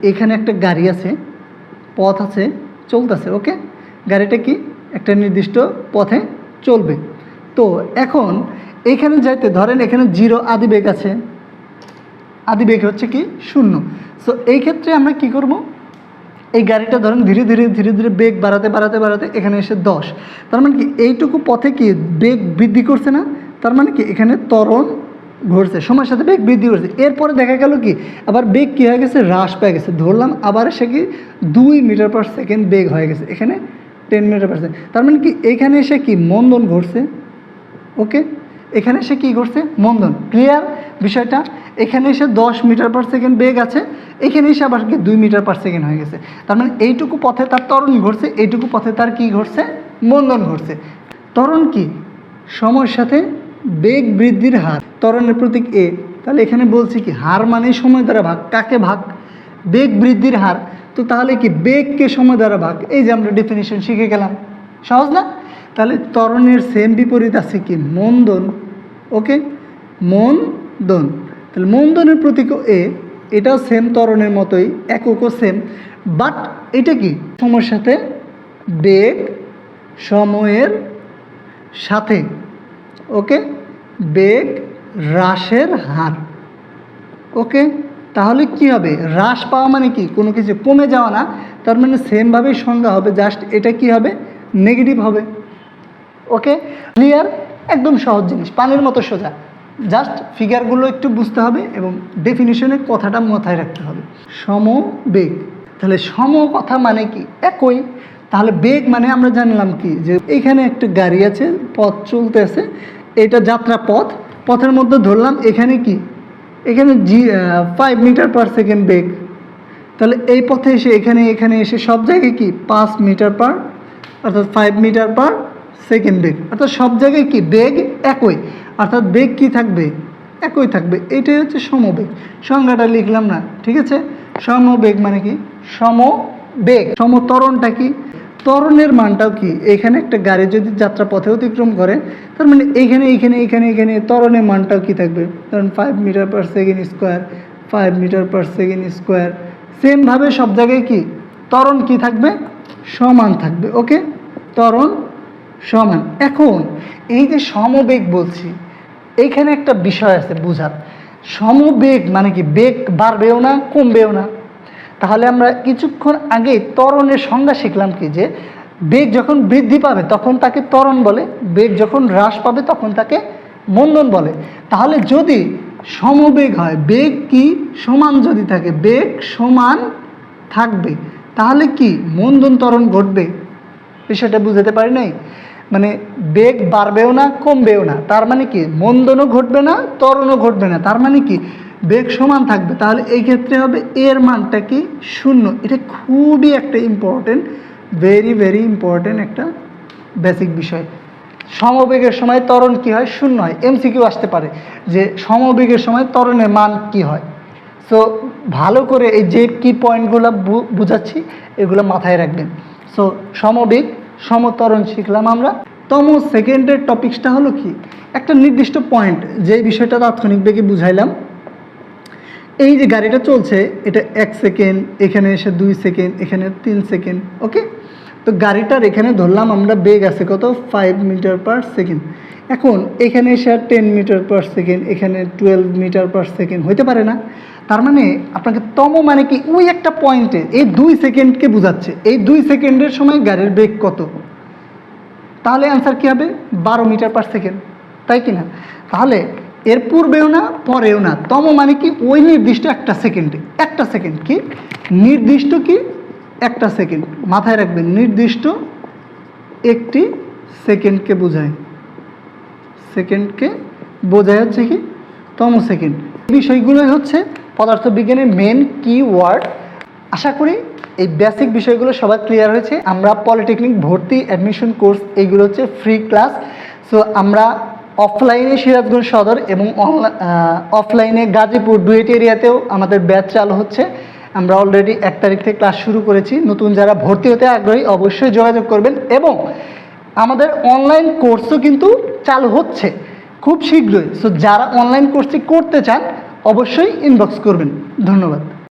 এখানে একটা গাড়ি আছে, পথ আছে, চলতেছে, ওকে? গাড়িটা কি একটা নির্দিষ্ট পথে চলবে। তো এখন এখানে যাইতে, ধরেন এখানে জিরো আদি বেগ আছে। আদি বেগ হচ্ছে কি শূন্য। সো এই ক্ষেত্রে আমরা কি করব? এই গাড়িটা ধরেন ধীরে ধীরে ধীরে ধীরে বেগ বাড়াতে বাড়াতে বাড়াতে এখানে এসে দশ। তার মানে কি এইটুকু পথে কি বেগ বৃদ্ধি করছে না? তার মানে কি এখানে ত্বরণ ঘটছে সময়ের সাথে বেগ বৃদ্ধি করছে। এরপরে দেখা গেল কি, আবার বেগ কী হয়ে গেছে? হ্রাস পেয়ে গেছে। ধরলাম আবার সে কি দুই মিটার পার সেকেন্ড বেগ হয়ে গেছে। এখানে টেন মিটার পার সেকেন্ড তার মানে কি, এখানে এসে কি মন্দন ঘটছে ওকে? এখানে এসে কী করছে মন্দন। ক্লিয়ার? বিষয়টা? এখানে এসে দশ মিটার পার সেকেন্ড বেগ আছে। এখানে এসে আবার কি দুই মিটার পার সেকেন্ড হয়ে গেছে। তার মানে এইটুকু পথে তার তরণ ঘটছে এইটুকু পথে তার কি ঘটছে মন্দন ঘটছে তরণ কি? সময়ের সাথে বেগ বৃদ্ধির হার, ত্বরণের প্রতীক এ তাহলে এখানে বলছি কি, হার মানে সময় দ্বারা ভাগ, কাকে ভাগ? বেগ বৃদ্ধির হার। তো তাহলে কি, বেগকে সময় দ্বারা ভাগ? এই যে আমরা ডেফিনিশন শিখে গেলাম। সহজ না? তাহলে ত্বরণের সেম বিপরীত আছে কি, মন্দন। ওকে মন্দন। তাহলে মন্দনের প্রতীক এ এটাও সেম ত্বরণের মতোই, এককও সেম বাট এটা কি? সময়ের সাথে, বেগ সময়ের সাথে। ওকে বেগ হ্রাসের হার। ওকে তাহলে কি হবে? হ্রাস পাওয়া মানে কি? কোনো কিছু কমে যাওয়া না। তার মানে সেমভাবেই সংজ্ঞা হবে। জাস্ট এটা কি হবে? নেগেটিভ হবে। ওকে ক্লিয়ার একদম সহজ জিনিস। পানির মতো সোজা। জাস্ট ফিগারগুলো একটু বুঝতে হবে এবং ডেফিনিশনে কথাটা মাথায় রাখতে হবে। সম বেগ। তাহলে সম কথা মানে কি? একই। তাহলে বেগ মানে আমরা জানলাম কি? যে এখানে একটা গাড়ি আছে, পথ চলতেছে। এটা যাত্রা পথ। পথের মধ্যে ধরলাম এখানে কি? এখানে জি ফাইভ মিটার পার সেকেন্ড বেগ। তাহলে এই পথে এসে এখানে এখানে এসে সব জায়গায় কি? পাঁচ মিটার পার অর্থাৎ ফাইভ মিটার পার সেকেন্ড বেগ। অর্থাৎ সব জায়গায় কি? বেগ একই। অর্থাৎ বেগ কি থাকবে? একই থাকবে। এটাই হচ্ছে সমবেগ। সংজ্ঞাটা লিখলাম না, ঠিক আছে? সমবেগ মানে কি? সমবেগ। সমতরণটা কি? ত্বরণের মানটাও কি? এখানে একটা গাড়ি যদি যাত্রা পথে অতিক্রম করে, তার মানে এইখানে এইখানে এইখানে এইখানে ত্বরণের মানটাও কি থাকবে? ধরুন five metre per second square five metre per second square সেমভাবে সব জায়গায় কি? ত্বরণ কি থাকবে? সমান থাকবে ওকে ত্বরণ সমান। এখন এই যে সমবেগ বলছি এইখানে একটা বিষয় আছে বুঝার। সমবেগ মানে কি? বেগ বাড়বেও না, কমবেও না। তাহলে আমরা কিছুক্ষণ আগে ত্বরণের সংজ্ঞা শিখলাম কি যে বেগ যখন বৃদ্ধি পাবে, তখন তাকে ত্বরণ বলে। বেগ যখন হ্রাস পাবে, তখন তাকে মন্দন বলে। তাহলে যদি সমবেগ হয়, বেগ কি? সমান যদি থাকে, বেগ সমান থাকবে। তাহলে কি? মন্দন ত্বরণ ঘটবে। বিষয়টা বুঝাতে পারি নাই? মানে বেগ বাড়বেও না, কমবেও না। তার মানে কি? মন্দনও ঘটবে না, ত্বরণও ঘটবে না। তার মানে কি? বেগ সমান থাকবে, তাহলে এই ক্ষেত্রে হবে এর মানটা কি? শূন্য। এটা খুবই একটা ইম্পর্টেন্ট ভেরি ভেরি ইম্পর্টেন্ট একটা বেসিক বিষয়। সমবেগের সময় ত্বরণ কি হয়? শূন্য হয়। এমসিকিউ আসতে পারে যে সমবেগের সময় ত্বরণের মান কি হয়। সো ভালো করে এই যে কি পয়েন্টগুলো বুঝাচ্ছি, এগুলো মাথায় রাখবেন। সো সমবেগ সমতরণ শিখলাম আমরা। তম সেকেন্ডের টপিক্সটা হলো কি? একটা নির্দিষ্ট পয়েন্ট যে বিষয়টা তাৎক্ষণিক বেগে বুঝাইলাম। এই যে গাড়িটা চলছে, এটা এক সেকেন্ড, এখানে এসে দুই সেকেন্ড, এখানে তিন সেকেন্ড ওকে তো গাড়িটার এখানে ধরলাম আমরা বেগ আছে কত? ফাইভ মিটার পার সেকেন্ড এখন এখানে এসে আর টেন মিটার পার সেকেন্ড এখানে টুয়েলভ মিটার পার সেকেন্ড হইতে পারে না। তার মানে আপনাকে তম মানে কি? ওই একটা পয়েন্টে এই দুই সেকেন্ডকে বোঝাচ্ছে। এই দুই সেকেন্ডের সময় গাড়ির বেগ কত? তাহলে অ্যান্সার কী হবে? বারো মিটার পার সেকেন্ড তাই কি না তাহলে এর পূর্বেও না, পরেও না। তম মানে কি? ওই নির্দিষ্ট একটা সেকেন্ডে। একটা সেকেন্ড কি? নির্দিষ্ট কি? একটা সেকেন্ড। মাথায় রাখবেন, নির্দিষ্ট একটি সেকেন্ডকে বোঝায়। সেকেন্ডকে বোঝায় হচ্ছে কি? তম সেকেন্ড। বিষয়গুলোই হচ্ছে পদার্থবিজ্ঞানের মেন কি ওয়ার্ড আশা করি এই বেসিক বিষয়গুলো সবার ক্লিয়ার হয়েছে। আমরা পলিটেকনিক ভর্তি অ্যাডমিশন কোর্স এইগুলো হচ্ছে ফ্রি ক্লাস সো আমরা অফলাইনে সিরাজগঞ্জ সদর এবং অফলাইনে গাজীপুর ডুয়েট এরিয়াতেও আমাদের ব্যাচ চালু হচ্ছে। আমরা অলরেডি এক তারিখ থেকে ক্লাস শুরু করেছি। নতুন যারা ভর্তি হতে আগ্রহী অবশ্যই যোগাযোগ করবেন এবং আমাদের অনলাইন কোর্সও কিন্তু চালু হচ্ছে খুব শীঘ্রই। সো যারা অনলাইন কোর্সটি করতে চান, অবশ্যই ইনবক্স করবেন। ধন্যবাদ।